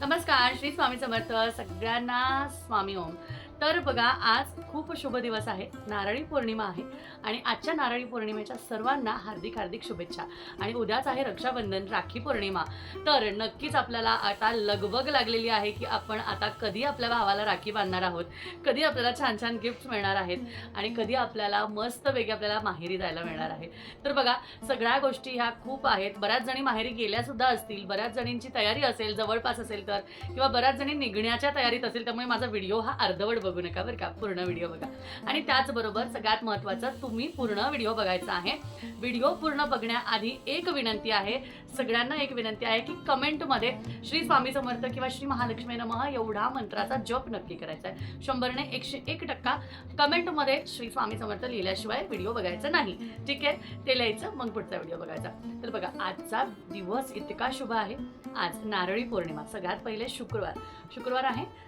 नमस्कार श्री स्वामी समर्थ सगळ्यांना स्वामी ओम. तर बघा आज खूप शुभ दिवस आहे. नारळी पौर्णिमा आहे आणि आजच्या नारळी पौर्णिमेच्या सर्वांना हार्दिक हार्दिक शुभेच्छा. आणि उद्याच आहे रक्षाबंधन राखी पौर्णिमा. तर नक्कीच आपल्याला आता लगबग लागलेली आहे की आपण आता कधी आपल्या भावाला राखी बांधणार आहोत कधी आपल्याला छान छान गिफ्ट मिळणार आहेत आणि कधी आपल्याला मस्त वेगळी आपल्याला माहेरी जायला मिळणार आहे. तर बघा सगळ्या गोष्टी ह्या खूप आहेत. बऱ्याच जणी माहेरी गेल्यासुद्धा असतील बऱ्याच जणींची तयारी असेल जवळपास असेल तर किंवा बऱ्याच जणी निघण्याच्या तयारीत असेल त्यामुळे माझा व्हिडिओ हा अर्धवट बघू नका बरं का पूर्ण व्हिडिओ बघा. आणि त्याचबरोबर सगळ्यात महत्त्वाचं तुम्ही पूर्ण व्हिडिओ बघायचा आहे. व्हिडिओ पूर्ण बघण्याआधी एक विनंती आहे सगळ्यांना एक विनंती आहे की कमेंटमध्ये श्री स्वामी समर्थ किंवा श्री महालक्ष्मी नमः एवढा मंत्राचा जप नक्की करायचा आहे. शंभरने एकशे एक टक्का कमेंटमध्ये श्री स्वामी समर्थ लिहिल्याशिवाय व्हिडिओ बघायचा नाही. ठीक आहे? ते लिहायचं मग पुढचा व्हिडिओ बघायचा. तर बघा आजचा दिवस इतका शुभ आहे. आज नारळी पौर्णिमा सगळ्यात पहिले शुक्रवार. शुक्रवार आहे.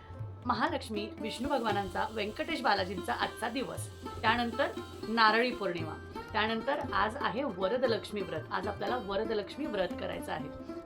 महालक्ष्मी विष्णू भगवानांचा व्यंकटेश बालाजींचा आजचा दिवस. त्यानंतर नारळी पौर्णिमा. त्यानंतर आज आहे वरदलक्ष्मी व्रत. आज आपल्याला वरदलक्ष्मी व्रत करायचं आहे.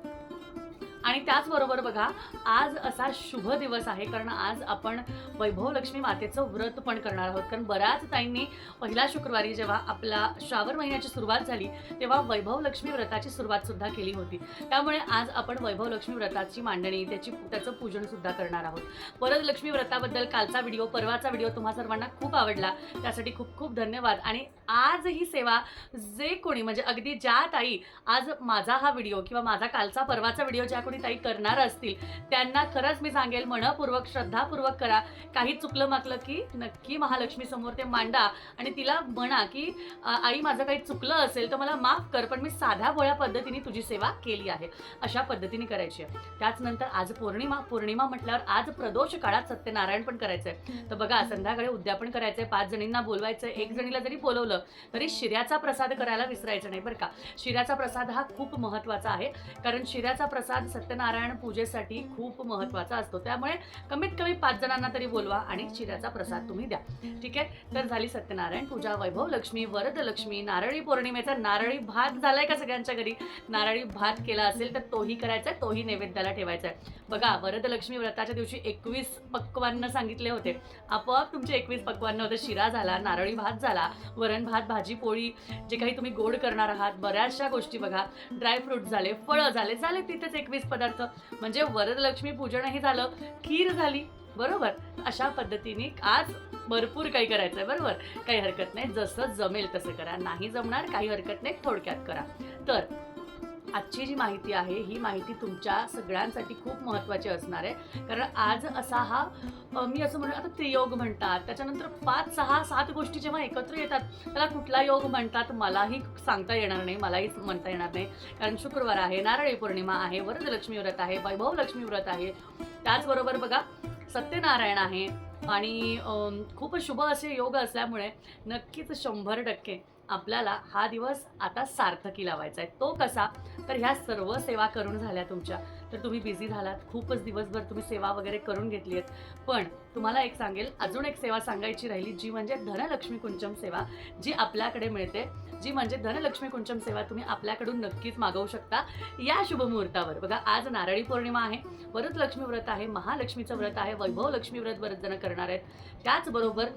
आणि त्याचबरोबर बघा आज असा शुभ दिवस आहे कारण आज आपण वैभव लक्ष्मी मातेचं व्रत पण करणार आहोत. कारण बऱ्याच ताईंनी पहिल्या शुक्रवारी जेव्हा आपला श्रावण महिन्याची सुरुवात झाली तेव्हा वैभव लक्ष्मी व्रताची सुरुवात सुद्धा केली होती. त्यामुळे आज आपण वैभव लक्ष्मी व्रताची मांडणी त्याची त्याचं पूजन सुद्धा करणार आहोत. परत लक्ष्मी व्रताबद्दल कालचा व्हिडिओ परवाचा व्हिडिओ तुम्हा सर्वांना खूप आवडला. त्यासाठी खूप खूप धन्यवाद. आणि आज ही सेवा जे कोणी म्हणजे अगदी ज्या ताई आज माझा हा व्हिडिओ किंवा माझा कालचा परवाचा व्हिडिओ ज्या कोणी ताई करणार असतील. त्यांना खरंच मी सांगेल मनपूर्वक श्रद्धापूर्वक करा. काही चुकलं मागलं की नक्की महालक्ष्मी समोर ते मांडा आणि तिला म्हणा की आई माझं काही चुकलं असेल तर मला माफ कर पण मी साध्या भोळ्या पद्धतीने तुझी सेवा केली आहे. अशा पद्धतीने करायची आहे. त्याच नंतर आज पौर्णिमा पौर्णिमा म्हटल्यावर आज प्रदोष काळात सत्यनारायण पण करायचं आहे तर बघा संध्याकाळी उद्यापन करायचंय पाच जणींना बोलवायचं एक जणीला जरी बोलवलं तरी शिऱ्याचा प्रसाद करायला विसरायचं नाही बरं का. शिऱ्याचा प्रसाद हा खूप महत्त्वाचा आहे. कारण शिऱ्याचा प्रसाद सत्यनारायण पूजेसाठी खूप महत्त्वाचा असतो. त्यामुळे कमीत कमी पाच जणांना तरी बोलवा आणि शिऱ्याचा प्रसाद तुम्ही द्या. ठीक आहे? तर झाली सत्यनारायण पूजा. वैभव लक्ष्मी वरद लक्ष्मी नारळी पौर्णिमेचा नारळी भात झालाय का सगळ्यांच्या घरी? नारळी भात केला असेल तर तोही करायचा आहे तोही नैवेद्याला ठेवायचा आहे बघा वरद लक्ष्मी व्रताच्या दिवशी एकवीस पक्वान्न सांगितले होते. आपोआप तुमचे एकवीस पक्वान्न होते. शिरा झाला नारळी भात झाला वरण भात भाजी पोळी जे काही तुम्ही गोड करणार आहात बऱ्याचशा गोष्टी बघा. ड्रायफ्रूट झाले फळं झाले झाले तिथेच एकवीस पदार्थ. म्हणजे वरदलक्ष्मी पूजनही झालं खीर झाली बरोबर? अशा पद्धतीने आज भरपूर काही करायचं आहे बरोबर? काही हरकत नाही जसं जमेल तसं करा नाही जमणार काही हरकत नाही थोडक्यात करा. तर आजची जी माहिती आहे ही माहिती तुमच्या सगळ्यांसाठी खूप महत्त्वाची असणार आहे. कारण आज असा हा मी असं म्हणू आता त्रियोग म्हणतात. त्याच्यानंतर पाच सहा सात गोष्टी जेव्हा एकत्र येतात त्याला कुठला योग म्हणतात मलाही सांगता येणार नाही मलाही म्हणता येणार नाही. कारण शुक्रवार आहे नारळी पौर्णिमा आहे वरदलक्ष्मी व्रत आहे वैभव लक्ष्मी व्रत आहे. त्याचबरोबर बघा सत्यनारायण आहे. आणि खूप शुभ असे योग असल्यामुळे नक्कीच शंभर टक्के आपल्याला हा दिवस आता सार्थकी लावायचा आहे तो कसा? तर ह्या सर्व सेवा करून झाल्या तुमच्या. तर तुम्ही बिझी झालात. खूपच दिवसभर तुम्ही सेवा वगैरे करून घेतली आहेत. पण तुम्हाला एक सांगेल अजून एक सेवा सांगायची राहिली जी म्हणजे धनलक्ष्मी कुंचम सेवा जी आपल्याकडे मिळते. जी म्हणजे धनलक्ष्मी कुंचम सेवा तुम्ही आपल्याकडून नक्कीच मागवू शकता. या शुभमुहूर्तावर बघा आज नारळी पौर्णिमा आहे. वरद लक्ष्मी व्रत आहे महालक्ष्मीचं व्रत आहे वैभव लक्ष्मी व्रत बरेच जण करणार आहेत. त्याचबरोबर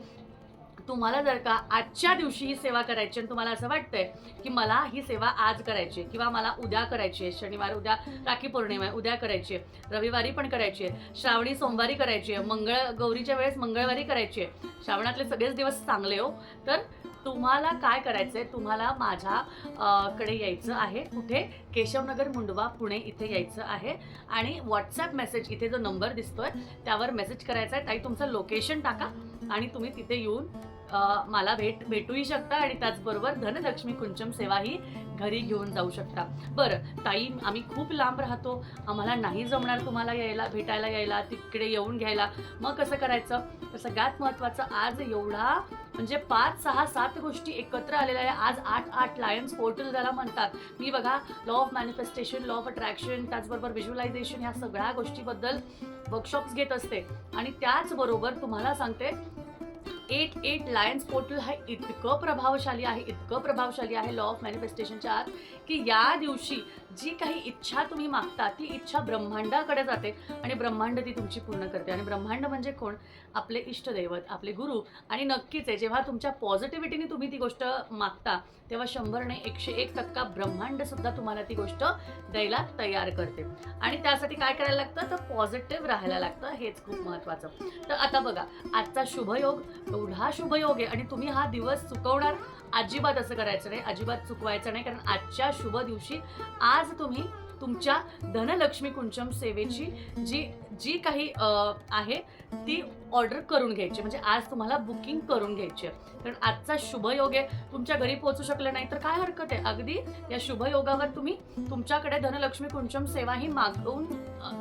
तुम्हाला जर का आजच्या दिवशी ही सेवा करायची आणि तुम्हाला असं वाटतंय की मला ही सेवा आज करायची आहे किंवा मला उद्या करायची आहे शनिवार उद्या राखी पौर्णिमा आहे उद्या करायची आहे रविवारी पण करायची आहे श्रावणी सोमवारी करायची आहे मंगळ गौरीच्या वेळेस मंगळवारी करायची आहे. श्रावणातले सगळेच दिवस चांगले हो. तर तुम्हाला काय करायचंय? तुम्हाला माझ्या कडे यायचं आहे. कुठे? केशवनगर मुंडवा पुणे इथे यायचं आहे. आणि व्हॉट्सॲप मेसेज इथे जो नंबर दिसतोय त्यावर मेसेज करायचा आहे. ताई तुमचं लोकेशन टाका आणि तुम्ही तिथे येऊन मला भेट भेटूही शकता आणि त्याचबरोबर धनलक्ष्मी कुंचम सेवा ही घरी घेऊन जाऊ शकता. बरं ताई आम्ही खूप लांब राहतो. आम्हाला नाही जमणार तुम्हाला यायला भेटायला यायला तिकडे येऊन घ्यायला. मग कसं करायचं? तर सगळ्यात महत्त्वाचं आज एवढा म्हणजे पाच सहा सात गोष्टी एकत्र आलेल्या आहे. आज आठ आठ लायन्स पोर्टल ज्याला म्हणतात. मी बघा law of manifestation law of attraction त्याचबरोबर व्हिज्युअलायझेशन ह्या सगळ्या गोष्टीबद्दल वर्कशॉप्स घेत असते. आणि त्याचबरोबर तुम्हाला सांगते एट एट लायन्स पोर्टल हा इतकं प्रभावशाली आहे इतकं प्रभावशाली आहे लॉ ऑफ मॅनिफेस्टेशनच्या आत. की या दिवशी जी काही इच्छा तुम्ही मागता ती इच्छा ब्रह्मांडाकडे जाते आणि ब्रह्मांड ती तुमची पूर्ण करते. आणि ब्रह्मांड म्हणजे कोण? आपले इष्टदैवत आपले गुरु. आणि नक्कीच आहे जेव्हा तुमच्या पॉझिटिव्हिटीने तुम्ही ती गोष्ट मागता तेव्हा शंभरने एकशे एक टक्का ब्रह्मांड सुद्धा तुम्हाला ती गोष्ट द्यायला तयार करते. आणि त्यासाठी काय करायला लागतं? तर पॉझिटिव्ह राहायला लागतं. हेच खूप महत्त्वाचं तर आता बघा आजचा शुभयोग एवढा शुभयोग आहे आणि तुम्ही हा दिवस चुकवणार अजिबात असं करायचं नाही. अजिबात चुकवायचं नाही कारण आजच्या शुभ दिवशी. आज तुम्ही तुमच्या धनलक्ष्मी कुंचम सेवेची जी जी काही आहे ती ऑर्डर करून घ्यायची म्हणजे आज तुम्हाला बुकिंग करून घ्यायची आहे. कारण आजचा शुभयोग आहे तुमच्या घरी पोहोचू शकलं नाही तर काय हरकत आहे? अगदी या शुभयोगावर तुम्ही तुमच्याकडे धनलक्ष्मी कुंचम सेवा ही मागवून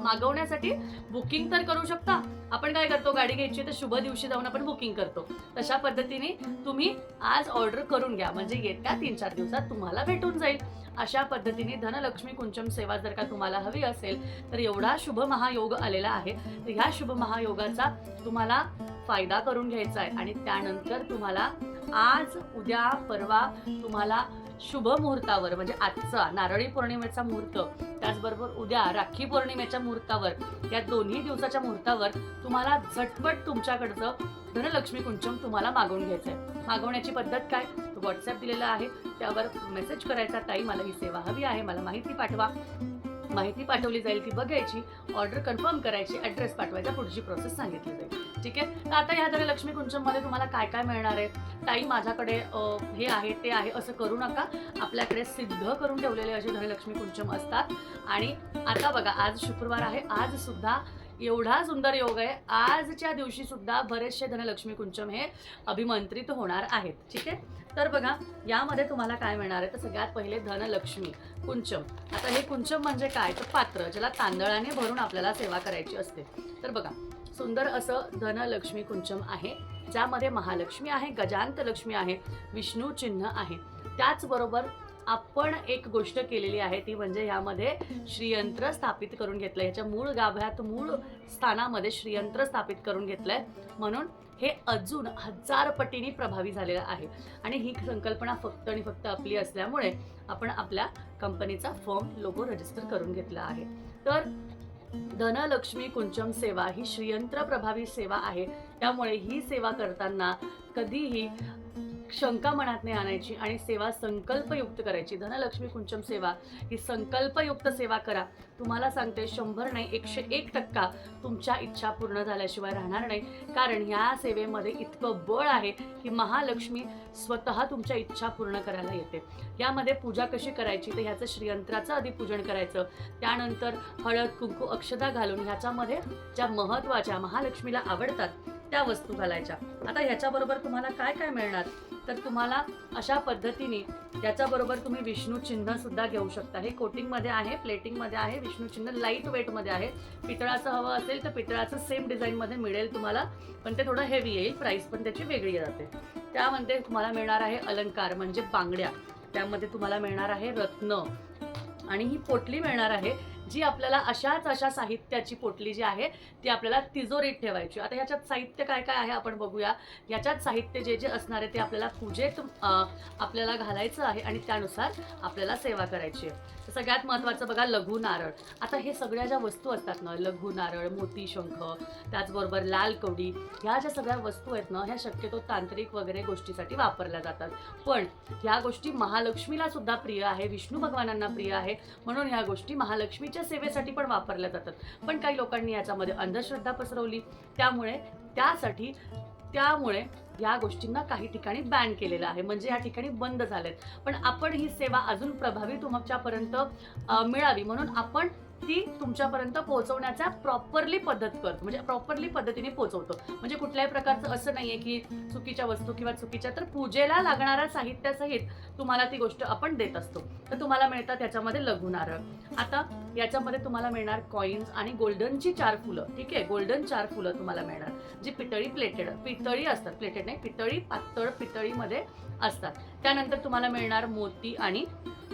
मागवण्यासाठी बुकिंग तर करू शकता. आपण काय करतो गाडी घ्यायची तर शुभ दिवशी जाऊन आपण बुकिंग करतो. तशा पद्धतीने तुम्ही आज ऑर्डर करून घ्या म्हणजे येत्या तीन चार दिवसात तुम्हाला भेटून जाईल. अशा पद्धतीने धनलक्ष्मी कुंचम सेवा जर का तुम्हाला हवी असेल तर एवढा शुभ महायोग आलेला आहे. तर ह्या शुभ महायोगाचा तुम्हाला फायदा करून घ्यायचा आहे. आणि त्यानंतर तुम्हाला आज उद्या परवा तुम्हाला शुभ मुहूर्तावर म्हणजे आजचा नारळी पौर्णिमेचा मुहूर्त त्याचबरोबर उद्या राखी पौर्णिमेच्या मुहूर्तावर या दोन्ही दिवसाच्या मुहूर्तावर तुम्हाला झटपट तुमच्याकडचं धनलक्ष्मी कुंचम तुम्हाला मागवून घ्यायचं आहे. मागवण्याची पद्धत काय? व्हॉट्सअप दिलेला आहे. त्यावर मेसेज करायचा ताई मला ही सेवा हवी आहे मला माहिती पाठवा. माहिती पाठवली जाईल ती बघायची ऑर्डर कन्फर्म करायची ॲड्रेस पाठवायचा पुढची प्रोसेस सांगितली जाईल. ठीक आहे? तर आता ह्या धनलक्ष्मी कुंचममध्ये तुम्हाला काय काय मिळणार आहे? ताई माझ्याकडे हे आहे ते आहे असं करू नका. आपल्याकडे सिद्ध करून ठेवलेले असे धनलक्ष्मी कुंचम असतात. आणि आता बघा आज शुक्रवार आहे. आज सुद्धा एवढा सुंदर योग आहे. आजच्या दिवशी सुद्धा बरेचसे धनलक्ष्मी कुंचम हे अभिमंत्रित होणार आहेत. ठीक आहे? तर बघा यामध्ये तुम्हाला काय मिळणार आहे? तर सगळ्यात पहिले धनलक्ष्मी कुंचम. आता हे कुंचम म्हणजे काय? तर पात्र ज्याला तांदळाने भरून आपल्याला सेवा करायची असते. तर बघा सुंदर असं धनलक्ष्मी कुंचम आहे ज्यामध्ये महालक्ष्मी आहे गजांत लक्ष्मी आहे विष्णू चिन्ह आहे. त्याचबरोबर आपण एक गोष्ट केलेली आहे ती म्हणजे ह्यामध्ये श्रीयंत्र स्थापित करून घेतलं ह्याच्या मूळ गाभ्यात मूळ स्थानामध्ये श्रीयंत्र स्थापित करून घेतलंय. म्हणून हे अजून हजार पटीने प्रभावी झालेलं आहे. आणि ही संकल्पना फक्त आणि फक्त आपली असल्यामुळे आपण आपल्या कंपनीचा फॉर्म लोगो रजिस्टर करून घेतला आहे. तर धनलक्ष्मी कुंचम सेवा ही श्रीयंत्र प्रभावी सेवा आहे. त्यामुळे ही सेवा करताना कधीही शंका मनात नाही आणायची आणि सेवा संकल्पयुक्त करायची. धनलक्ष्मी कुंचम सेवा ही संकल्पयुक्त सेवा करा. तुम्हाला सांगते शंभर नाही एकशे एक टक्का तुमच्या इच्छा पूर्ण झाल्याशिवाय राहणार नाही. कारण ह्या सेवेमध्ये इतकं बळ आहे की महालक्ष्मी स्वतः तुमच्या इच्छा पूर्ण करायला येते. यामध्ये पूजा कशी करायची? तर ह्याचं श्रीयंत्राचं आधी पूजन करायचं. त्यानंतर हळद कुंकू अक्षता घालून ह्याच्यामध्ये ज्या महत्त्वाच्या महालक्ष्मीला आवडतात त्या वस्तू घालायच्या. आता ह्याच्याबरोबर तुम्हाला काय काय मिळणार? तर तुम्हाला अशा पद्धतीने त्याच्याबरोबर तुम्ही विष्णू चिन्ह सुद्धा घेऊ शकता. हे कोटिंगमध्ये आहे प्लेटिंगमध्ये आहे विष्णू चिन्ह लाइट वेटमध्ये आहे. पितळाचं हवं असेल तर पितळाचं सेम डिझाईनमध्ये मिळेल तुम्हाला पण ते थोडं हेवी येईल प्राईस पण त्याची वेगळी जाते त्यामध्ये तुम्हाला मिळणार आहे अलंकार म्हणजे बांगड्या. त्यामध्ये तुम्हाला मिळणार आहे रत्न. आणि ही पोटली मिळणार आहे जी आपल्याला अशाच अशा साहित्याची पोटली जी आहे ती आपल्याला तिजोरीत ठेवायची. आता ह्याच्यात साहित्य काय काय आहे आपण बघूया. ह्याच्यात साहित्य जे जे असणार आहे ते आपल्याला पूजेत आपल्याला घालायचं आहे आणि त्यानुसार आपल्याला सेवा करायची आहे. सगळ्यात महत्त्वाचं बघा लघु नारळ. आता हे सगळ्या ज्या वस्तू असतात ना लघु नारळ मोती शंख त्याचबरोबर लाल कवडी ह्या ज्या सगळ्या वस्तू आहेत ना ह्या शक्यतो तांत्रिक वगैरे गोष्टीसाठी वापरल्या जातात. पण ह्या गोष्टी महालक्ष्मीला सुद्धा प्रिय आहे विष्णू भगवानांना प्रिय आहे म्हणून ह्या गोष्टी महालक्ष्मीच्या सेवेसाठी पण वापरल्या जातात. पण काही लोकांनी याच्यामध्ये अंधश्रद्धा पसरवली. त्यामुळे त्यासाठी त्यामुळे या गोष्टींना काही ठिकाणी बॅन केलेलं आहे. म्हणजे या ठिकाणी बंद झालेत. पण आपण ही सेवा अजून प्रभावी तुमच्यापर्यंत मिळावी. म्हणून आपण ती तुमच्यापर्यंत पोहोचवण्याचा प्रॉपरली पद्धत करतो. म्हणजे प्रॉपरली पद्धतीने पोहोचवतो. म्हणजे कुठल्याही प्रकारचं असं नाहीये की चुकीच्या वस्तू किंवा चुकीच्या तर पूजेला लागणाऱ्या साहित्यासहित तुम्हाला ती गोष्ट आपण देत असतो. तर तुम्हाला मिळतात त्याच्यामध्ये लघु नारळ आता याच्यामध्ये तुम्हाला मिळणार कॉईन्स आणि गोल्डनची चार फुलं. ठीक आहे? गोल्डन चार फुलं तुम्हाला मिळणार. जी पितळी प्लेटेड पितळी असतात. प्लेटेड नाही पितळी पातळ पितळीमध्ये असतात. त्यानंतर तुम्हाला मिळणार मोती आणि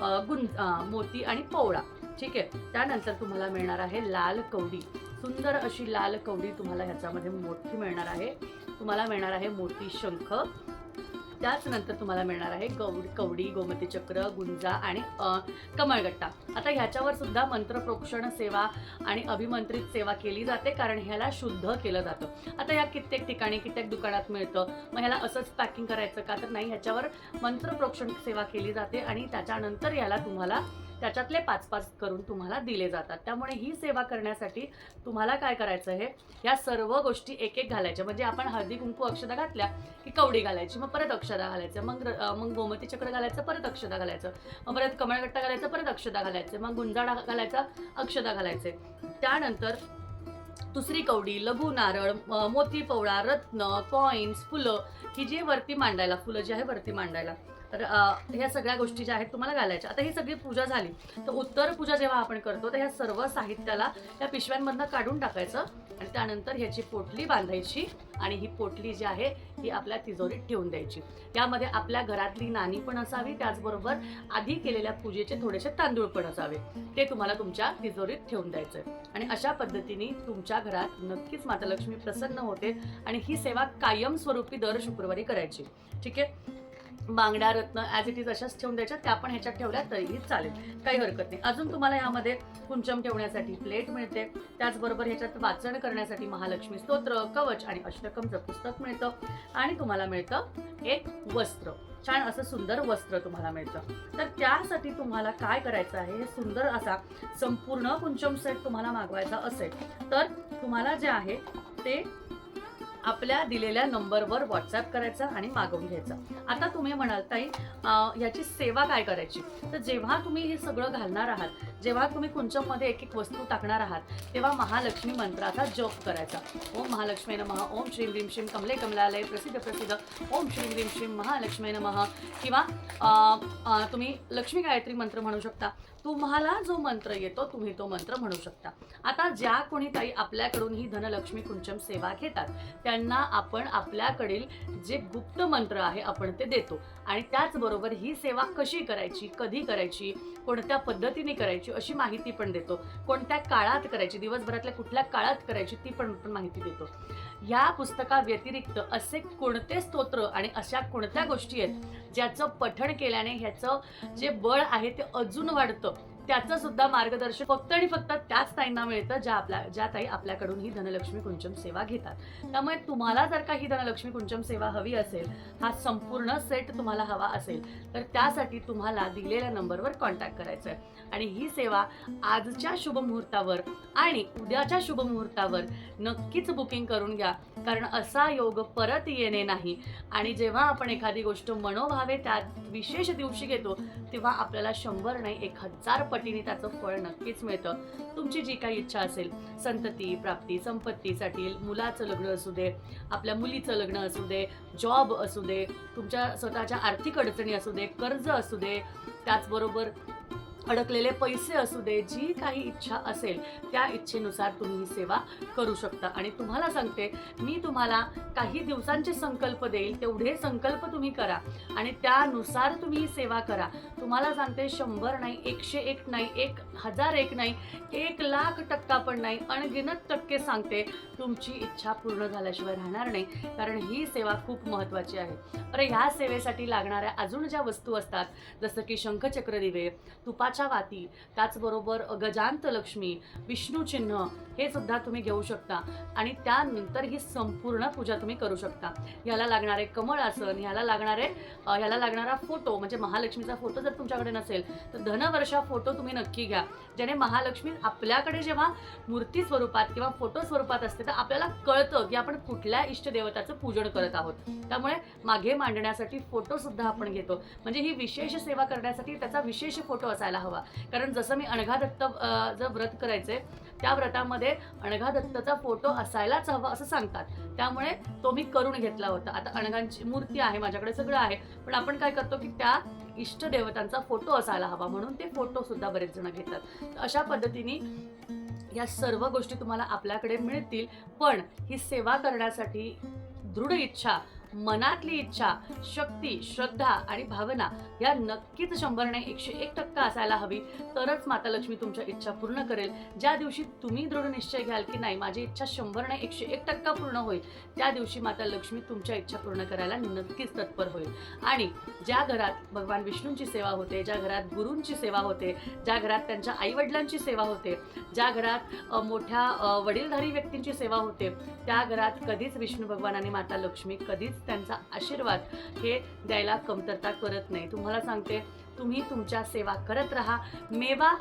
गुंज मोती आणि पोवळा. ठीक आहे. त्यानंतर तुम्हाला मिळणार आहे लाल कवडी. सुंदर अशी लाल कवडी तुम्हाला ह्याच्यामध्ये मोठी मिळणार आहे. तुम्हाला मिळणार आहे मोती शंख. त्याच नंतर तुम्हाला मिळणार आहे गौड कवडी गोमती चक्र गुंजा आणि कमळगट्टा. आता ह्याच्यावर सुद्धा मंत्रप्रोक्षण सेवा आणि अभिमंत्रित सेवा केली जाते कारण ह्याला शुद्ध केलं जातं. आता या कित्येक ठिकाणी कित्येक दुकानात मिळतं. मग ह्याला असंच पॅकिंग करायचं का? तर नाही ह्याच्यावर मंत्रप्रोक्षण सेवा केली जाते आणि त्याच्यानंतर याला तुम्हाला त्याच्यातले पाच पाच करून तुम्हाला दिले जातात. त्यामुळे ही सेवा करण्यासाठी तुम्हाला काय करायचं आहे? या सर्व गोष्टी एक एक घालायच्या. म्हणजे आपण हळदी कुंकू अक्षदा घातल्या की कवडी घालायची मग परत अक्षदा घालायचं मग मग गोमती चक्र घालायचं परत अक्षदा घालायचं मग परत कमळगट्टा घालायचं परत अक्षदा घालायचं मग गुंजाडा घालायचा अक्षदा घालायचे. त्यानंतर दुसरी कवडी लघु नारळ मोती पवळा रत्न कॉईन्स फुलं ही जी वरती मांडायला फुलं जी आहे वरती मांडायला. तर ह्या सगळ्या गोष्टी ज्या आहेत तुम्हाला घालायच्या. आता ही सगळी पूजा झाली. तर उत्तर पूजा जेव्हा आपण करतो तर ह्या सर्व साहित्याला त्या पिशव्यांमधनं काढून टाकायचं आणि त्यानंतर ह्याची पोटली बांधायची आणि ही पोटली जी आहे ही आपल्या तिजोरीत ठेवून द्यायची. यामध्ये आपल्या घरातली नाणी पण असावी त्याचबरोबर आधी केलेल्या पूजेचे थोडेसे तांदूळ पण असावे. ते तुम्हाला तुमच्या तिजोरीत ठेवून द्यायचंय. आणि अशा पद्धतीने तुमच्या घरात नक्कीच माता लक्ष्मी प्रसन्न होते आणि ही सेवा कायमस्वरूपी दर शुक्रवारी करायची. ठीक आहे? बांगड्या रत्न ॲज इट इज अशाच ठेवून द्यायच्या त्या पण ह्याच्यात ठेवल्या तरीही चालेल. काही हरकत नाही. अजून तुम्हाला यामध्ये कुंचम ठेवण्यासाठी प्लेट मिळते. त्याचबरोबर ह्याच्यात वाचन करण्यासाठी महालक्ष्मी स्तोत्र कवच आणि अष्टकमचं पुस्तक मिळतं. आणि तुम्हाला मिळतं एक वस्त्र. छान असं सुंदर वस्त्र तुम्हाला मिळतं. तर त्यासाठी तुम्हाला काय करायचं आहे? हे सुंदर असा संपूर्ण कुंचम सेट तुम्हाला मागवायचा असेल तर तुम्हाला जे आहे ते आपल्या दिलेल्या नंबरवर व्हॉट्सअप करायचा आणि मागवून घ्यायचा. आता तुम्ही म्हणाल ताई याची सेवा काय करायची? तर जेव्हा तुम्ही हे सगळं घालणार आहात जेव्हा तुम्ही कुंचममध्ये एक एक वस्तू टाकणार आहात तेव्हा महालक्ष्मी मंत्राचा जप करायचा. ओम महालक्ष्मी नमः ओम श्रीम ह्रीम श्रीम कमले कमलालय प्रसिद्ध प्रसिद्ध. ओम श्रीम ह्रीम श्रीम महालक्ष्मी नमः. किंवा तुम्ही लक्ष्मी गायत्री मंत्र म्हणू शकता. तुम्हाला जो मंत्र येतो तुम्ही तो मंत्र म्हणू शकता. आता ज्या कोणी काही आपल्याकडून ही धनलक्ष्मी कुंचम सेवा घेतात त्यांना आपण आपल्याकडील जे गुप्त मंत्र आहे आपण ते देतो. आणि त्याचबरोबर ही सेवा कशी करायची कधी करायची कोणत्या पद्धतीने करायची अशी माहिती पण देतो. कोणत्या काळात करायची दिवसभरातल्या कुठल्या काळात करायची ती पण आपण माहिती देतो. ह्या पुस्तका व्यतिरिक्त असे कोणते स्तोत्र आणि अशा कोणत्या गोष्टी आहेत ज्याचं पठण केल्याने ह्याचं जे बळ आहे ते अजून वाढतं? त्याचं सुद्धा मार्गदर्शन फक्त आणि फक्त त्याच ताईंना मिळतं ज्या आपल्या ज्या ताई आपल्याकडून ही धनलक्ष्मी कुंचम सेवा घेतात. त्यामुळे तुम्हाला जर का ही धनलक्ष्मी कुंचम सेवा हवी असेल हा संपूर्ण सेट तुम्हाला हवा असेल तर त्यासाठी तुम्हाला दिलेल्या नंबरवर कॉन्टॅक्ट करायचं आहे आणि ही सेवा आजच्या शुभमुहूर्तावर आणि उद्याच्या शुभमुहूर्तावर नक्कीच बुकिंग करून घ्या. कारण असा योग परत येणे नाही. आणि जेव्हा आपण एखादी गोष्ट मनोभावे त्यात विशेष दिवशी घेतो तेव्हा आपल्याला शंभर नाही एक हजार पटीने त्याचं फळ नक्कीच मिळतं. तुमची जी काही इच्छा असेल संतती प्राप्ती संपत्तीसाठी मुलाचं लग्न असू दे आपल्या मुलीचं लग्न असू दे जॉब असू दे तुमच्या स्वतःच्या आर्थिक अडचणी असू दे कर्ज असू दे त्याचबरोबर अडकलेले पैसे असू दे जी काही इच्छा असेल त्या इच्छेनुसार तुम्ही ही सेवा करू शकता. आणि तुम्हाला सांगते मी तुम्हाला काही दिवसांचे संकल्प देईल तेवढे संकल्प तुम्ही करा. आणि त्यानुसार तुम्ही ही सेवा करा. तुम्हाला सांगते शंभर नाही एकशे एक नाही एक हजार एक नाही एक लाख टक्का पण नाही. अणगिनत टक्के सांगते तुमची इच्छा पूर्ण झाल्याशिवाय राहणार नाही कारण ही सेवा खूप महत्त्वाची आहे. अरे ह्या सेवेसाठी लागणाऱ्या अजून ज्या वस्तू असतात जसं की शंखचक्र दिवे तुपा तुपाच्या वाती. त्याचबरोबर गजांत लक्ष्मी विष्णू चिन्ह हे सुद्धा तुम्ही घेऊ शकता. आणि त्यानंतर ही संपूर्ण पूजा तुम्ही करू शकता. ह्याला लागणारे कमळ आसन ह्याला लागणारे ह्याला लागणारा फोटो म्हणजे महालक्ष्मीचा फोटो जर तुमच्याकडे नसेल तर धनवर्षा फोटो तुम्ही नक्की घ्या. ज्याने महालक्ष्मी आपल्याकडे जेव्हा मूर्ती स्वरूपात किंवा फोटो स्वरूपात असते तर आपल्याला कळतं की आपण कुठल्या इष्टदेवताचं पूजन करत आहोत. त्यामुळे मागे मांडण्यासाठी फोटो सुद्धा आपण घेतो. म्हणजे ही विशेष सेवा करण्यासाठी त्याचा विशेष फोटो असायला हवा. कारण जसं मी अणघादत्त जर व्रत करायचे त्या व्रतामध्ये अणघादत्तचा फोटो असायलाच हवा असं सांगतात. त्यामुळे तो मी करून घेतला होता. आता अणघांची मूर्ती आहे माझ्याकडे सगळं आहे. पण आपण काय करतो की त्या इष्ट देवतांचा फोटो असायला हवा म्हणून ते फोटो सुद्धा बरेच जण घेतात. अशा पद्धतीने या सर्व गोष्टी तुम्हाला आपल्याकडे मिळतील. पण ही सेवा करण्यासाठी दृढ इच्छा मनातली इच्छा शक्ती श्रद्धा आणि भावना या नक्कीच शंभर नाही एकशे एक टक्का असायला हवी. तरच माता लक्ष्मी तुमच्या इच्छा पूर्ण करेल. ज्या दिवशी तुम्ही दृढ निश्चय घ्याल की नाही माझी इच्छा शंभर नाही एकशे एक टक्का पूर्ण होईल. त्या दिवशी माता लक्ष्मी तुमच्या इच्छा पूर्ण करायला नक्कीच तत्पर होईल. आणि ज्या घरात भगवान विष्णूंची सेवा होते ज्या घरात गुरूंची सेवा होते ज्या घरात त्यांच्या आईवडिलांची सेवा होते ज्या घरात मोठ्या वडीलधारी व्यक्तींची सेवा होते त्या घरात कधीच विष्णू भगवान आणि माता लक्ष्मी कधीच त्यांचा आशीर्वाद हे द्यायला कमतरता करत नाही. तुम्हाला सांगते तुम्ही तुमच्या सेवा करत राहा. मेवा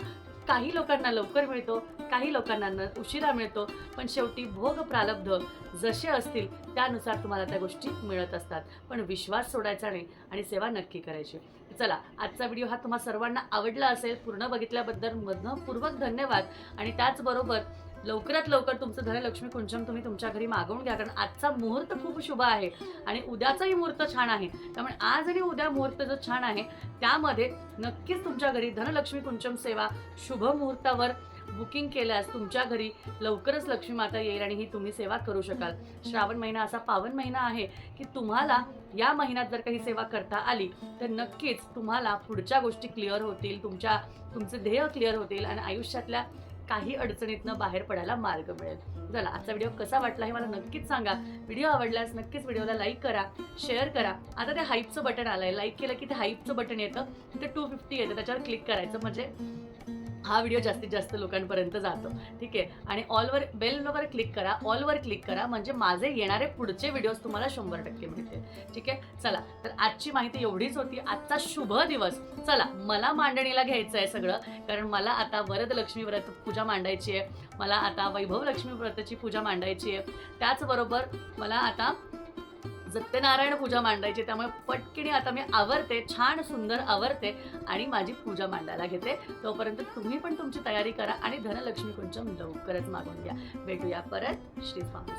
काही लोकांना लवकर मिळतो काही लोकांना न उशिरा मिळतो पण शेवटी भोग प्रारब्ध जसे असतील त्यानुसार तुम्हाला त्या गोष्टी मिळत असतात. पण विश्वास सोडायचा नाही आणि सेवा नक्की करायची. चला आजचा व्हिडिओ हा तुम्हा सर्वांना आवडला असेल पूर्ण बघितल्याबद्दल मनपूर्वक धन्यवाद. आणि त्याचबरोबर लवकरात लवकर तुमचं धनलक्ष्मी कुंचम तुम्ही तुमच्या घरी मागवून घ्या कारण आजचा मुहूर्त खूप शुभ आहे आणि उद्याचाही मुहूर्त छान आहे. त्यामुळे आज आणि उद्या मुहूर्त जो छान आहे त्यामध्ये नक्कीच तुमच्या घरी धनलक्ष्मी कुंचम सेवा शुभ मुहूर्तावर बुकिंग केल्यास तुमच्या घरी लवकरच लक्ष्मी माता येईल आणि ही तुम्ही सेवा करू शकाल. श्रावण महिना असा पावन महिना आहे की तुम्हाला या महिन्यात जर काही सेवा करता आली तर नक्कीच तुम्हाला पुढच्या गोष्टी क्लिअर होतील तुमच्या तुमचे ध्येय क्लिअर होतील आणि आयुष्यातल्या काही अडचणीतनं बाहेर पडायला मार्ग मिळेल. चला आजचा व्हिडिओ कसा वाटला हे मला नक्कीच सांगा. व्हिडिओ आवडल्यास नक्कीच व्हिडिओला लाईक करा शेअर करा. आता ते हाईपचं बटन आहे लाईक केलं की ते हाईपचं बटन येतं. ते टू फिफ्टी येतं. त्याच्यावर क्लिक करायचं. म्हणजे हा व्हिडिओ जास्तीत जास्त लोकांपर्यंत जातो. ठीक आहे? आणि ऑलवर बेलवर क्लिक करा. ऑलवर क्लिक करा. म्हणजे माझे येणारे पुढचे व्हिडिओज तुम्हाला शंभर टक्के मिळतील. ठीक आहे? चला. तर आजची माहिती एवढीच होती. आजचा शुभ दिवस. चला. मला मांडणीला घ्यायचं आहे सगळं. कारण मला आता वरदलक्ष्मी व्रत पूजा मांडायची आहे. मला आता वैभव लक्ष्मी व्रताची पूजा मांडायची आहे. त्याचबरोबर मला आता सत्यनारायण पूजा मांडायची त्यामुळे पटकिणी आता मी आवरते छान सुंदर आवरते आणि माझी पूजा मांडायला घेते. तोपर्यंत तुम्ही पण तुमची तयारी करा आणि धनलक्ष्मी कुंचम लवकरच मागून घ्या. भेटूया परत. श्री स्वामी